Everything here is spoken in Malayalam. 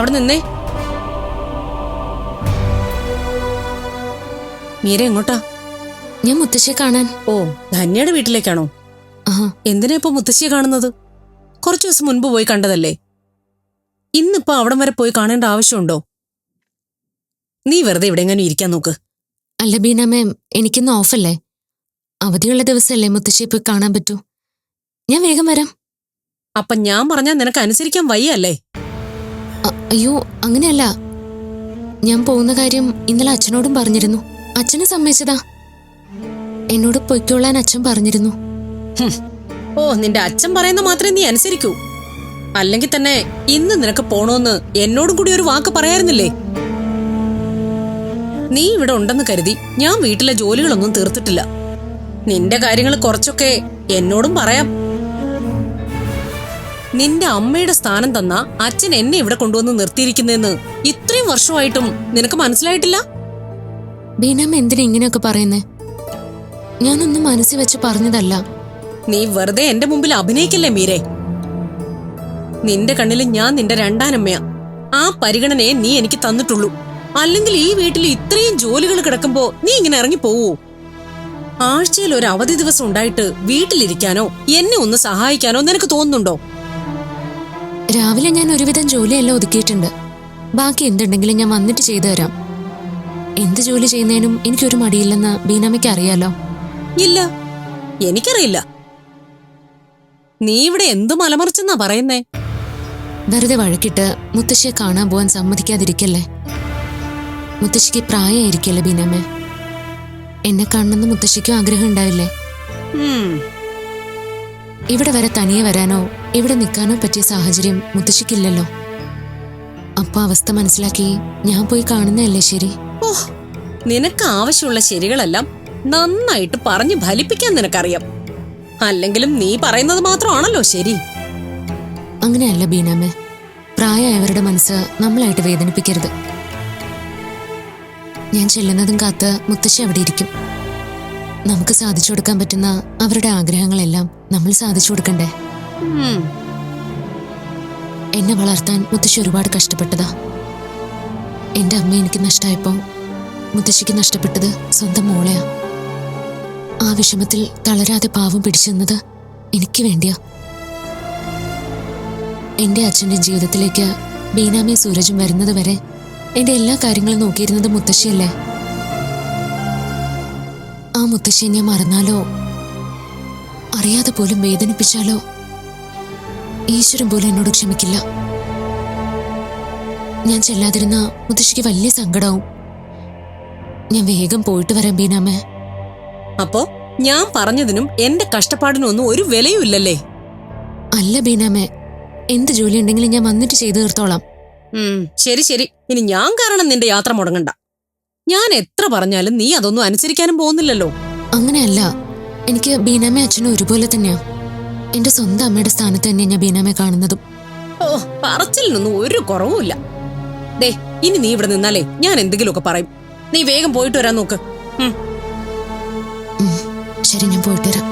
അവിടെ നിന്നേ. മീര എങ്ങോട്ടാ? ഞാൻ മുത്തശ്ശിയെ കാണാൻ. ഓ ധന്യയുടെ വീട്ടിലേക്കാണോ? എന്തിനാ ഇപ്പൊ മുത്തശ്ശിയെ കാണുന്നത്? കുറച്ചു ദിവസം മുൻപ് പോയി കണ്ടതല്ലേ? ഇന്നിപ്പോ അവിടം വരെ പോയി കാണേണ്ട ആവശ്യമുണ്ടോ? നീ വെറുതെ ഇവിടെ എങ്ങനെ ഇരിക്കാൻ നോക്ക്. അല്ല ബീന മാം എനിക്കിന്ന് ഓഫല്ലേ? അവധിയുള്ള ദിവസമല്ലേ മുത്തശ്ശിയെ പോയി കാണാൻ പറ്റൂ? ഞാൻ വേഗം വരാം. അപ്പൊ ഞാൻ പറഞ്ഞാൽ നിനക്ക് അനുസരിക്കാൻ വയ്യല്ലേ? അയ്യോ അങ്ങനെയല്ല. ഞാൻ പോകുന്ന കാര്യം ഇന്നലെ അച്ഛനോടും പറഞ്ഞിരുന്നു. അച്ഛന് സമ്മതിച്ചതാ. എന്നോട് പൊയ്ക്കൊള്ളാൻ അച്ഛൻ പറഞ്ഞിരുന്നു. ഓ നിന്റെ അച്ഛൻ പറയുന്ന മാത്രമേ നീ അനുസരിക്കൂ. അല്ലെങ്കിൽ തന്നെ ഇന്ന് നിനക്ക് പോണോന്ന് എന്നോടും കൂടി ഒരു വാക്ക് പറയായിരുന്നില്ലേ? നീ ഇവിടെ ഉണ്ടെന്ന് കരുതി ഞാൻ വീട്ടിലെ ജോലികളൊന്നും തീർത്തിട്ടില്ല. നിന്റെ കാര്യങ്ങൾ കുറച്ചൊക്കെ എന്നോടും പറയാം. നിന്റെ അമ്മയുടെ സ്ഥാനം തന്ന അച്ഛൻ എന്നെ ഇവിടെ കൊണ്ടുവന്ന് നിർത്തിയിരിക്കുന്നെന്ന് ഇത്രയും വർഷമായിട്ടും നിനക്ക് മനസ്സിലായിട്ടില്ല? ബിനം എന്തിനാ ഇങ്ങനെയൊക്കെ പറയുന്നേ? ഞാനൊന്നും മനസ്സിൽ വെച്ച് പറഞ്ഞതല്ല. നീ വെറുതെ എന്റെ മുമ്പിൽ അഭിനയിക്കല്ലേ മീരെ? നിന്റെ കണ്ണിൽ ഞാൻ നിന്റെ രണ്ടാനമ്മയാ. ആ പരിഗണനയെ നീ എനിക്ക് തന്നിട്ടുള്ളൂ. അല്ലെങ്കിൽ ഈ വീട്ടിൽ ഇത്രയും ജോലികൾ കിടക്കുമ്പോ നീ ഇങ്ങനെ ഇറങ്ങി പോവോ ആഴ്ചയിൽ ഒരു അവധി ദിവസം ഉണ്ടായിട്ട് വീട്ടിലിരിക്കാനോ എന്നെ ഒന്ന് സഹായിക്കാനോ നിനക്ക് തോന്നുന്നുണ്ടോ? രാവിലെ ഞാൻ ഒരുവിധം ജോലിയെല്ലാം ഒതുക്കിയിട്ടുണ്ട്. ബാക്കി എന്തുണ്ടെങ്കിലും ഞാൻ വന്നിട്ട് ചെയ്തു തരാം. എന്ത് ജോലി ചെയ്യുന്നതിനും എനിക്കൊരു മടിയില്ലെന്ന് ബീനാമയ്ക്ക് അറിയാലോ? ഇല്ല. എനിക്കറിയില്ല. നീ ഇവിടെ എന്തു മലമറിച്ചെന്നാ പറയുന്നേ? വെറുതെ വഴക്കിട്ട് മുത്തശ്ശിയെ കാണാൻ പോവാൻ സമ്മതിക്കാതിരിക്കല്ലേ? മുത്തശ്ശിക്ക് പ്രായമായിരിക്കല്ലേ ബീനാമേ എന്നെ കാണണമെന്ന് മുത്തശ്ശിക്കും ആഗ്രഹം ഉണ്ടാവില്ലേ? ഇവിടെ വരെ തനിയെ വരാനോ ഇവിടെ നിൽക്കാനോ പറ്റിയ സാഹചര്യം മുത്തശ്ശിക്കില്ലല്ലോ. അപ്പൊ അവസ്ഥ മനസ്സിലാക്കി ഞാൻ പോയി കാണുന്നതല്ലേ ശരി? ഓഹ് നിനക്ക് ആവശ്യമുള്ള ശരികളെല്ലാം നന്നായിട്ട് പറഞ്ഞു ഫലിപ്പിക്കാൻ നിനക്കറിയാം. അല്ലെങ്കിലും നീ പറയുന്നത് മാത്രമാണല്ലോ ശരി. അങ്ങനെയല്ല ബീനാമേ പ്രായമായവരുടെ മനസ്സ് നമ്മളായിട്ട് വേദനിപ്പിക്കരുത്. ഞാൻ ചെല്ലുന്നതും കാത്ത് മുത്തശ്ശി അവിടെ ഇരിക്കും. നമുക്ക് സാധിച്ചു കൊടുക്കാൻ പറ്റുന്ന അവരുടെ ആഗ്രഹങ്ങളെല്ലാം നമ്മൾ സാധിച്ചു കൊടുക്കണ്ടേ? എന്നെ വളർത്താൻ മുത്തശ്ശി ഒരുപാട് കഷ്ടപ്പെട്ടതാ. എന്റെ അമ്മ എനിക്ക് നഷ്ടമായപ്പോ മുത്തശ്ശിക്ക് നഷ്ടപ്പെട്ടത് സ്വന്തം മോളെയാ. ആ വിഷമത്തിൽ തളരാതെ പാവം പിടിച്ചെന്നത് എനിക്ക് വേണ്ടിയാ. എന്റെ അച്ഛന്റെ ജീവിതത്തിലേക്ക് ബീനാമി സൂരജും വരുന്നത് വരെ എന്റെ എല്ലാ കാര്യങ്ങളും നോക്കിയിരുന്നത് മുത്തശ്ശിയല്ലേ? ആ മുത്തശ്ശിയെ ഞാൻ മറന്നാലോ? അറിയാതെ പോലും വേദനിപ്പിച്ചാലോ? ഈശ്വരൻ പോലും എന്നോട് ക്ഷമിക്കില്ല. ഞാൻ ചെല്ലാതിരുന്ന മുത്തശ്ശിക്ക് വലിയ സങ്കടവും. ഞാൻ വേഗം പോയിട്ട് വരാം ബീനാമേ അപ്പോ ഞാൻ പറഞ്ഞതിനും എന്റെ കഷ്ടപ്പാടിനും ഒന്നും ഒരു വിലയും ഇല്ലല്ലേ? അല്ല ബീനാമേ എന്ത് ജോലി ഉണ്ടെങ്കിലും ഞാൻ വന്നിട്ട് ചെയ്തു തീർത്തോളാം. ശരി ശരി. ഇനി ഞാൻ കാരണം നിന്റെ യാത്ര മുടങ്ങണ്ട. ഞാൻ എത്ര പറഞ്ഞാലും നീ അതൊന്നും അനുസരിക്കാനും പോകുന്നില്ലല്ലോ. അങ്ങനെയല്ല. എനിക്ക് ബീനാമ അച്ഛനും ഒരുപോലെ തന്നെയാ. എന്റെ സ്വന്തം അമ്മയുടെ സ്ഥാനത്ത് തന്നെ ഞാൻ ബീനാമെ കാണുന്നതും. ഓ പറച്ചിലിനൊന്നും ഒരു കുറവുമില്ല ദേ ഇനി നീ ഇവിടെ നിന്നാലേ ഞാൻ എന്തെങ്കിലുമൊക്കെ പറയും. നീ വേഗം പോയിട്ട് വരാൻ നോക്ക്. ശരി ഞാൻ പോയിട്ട് വരാം.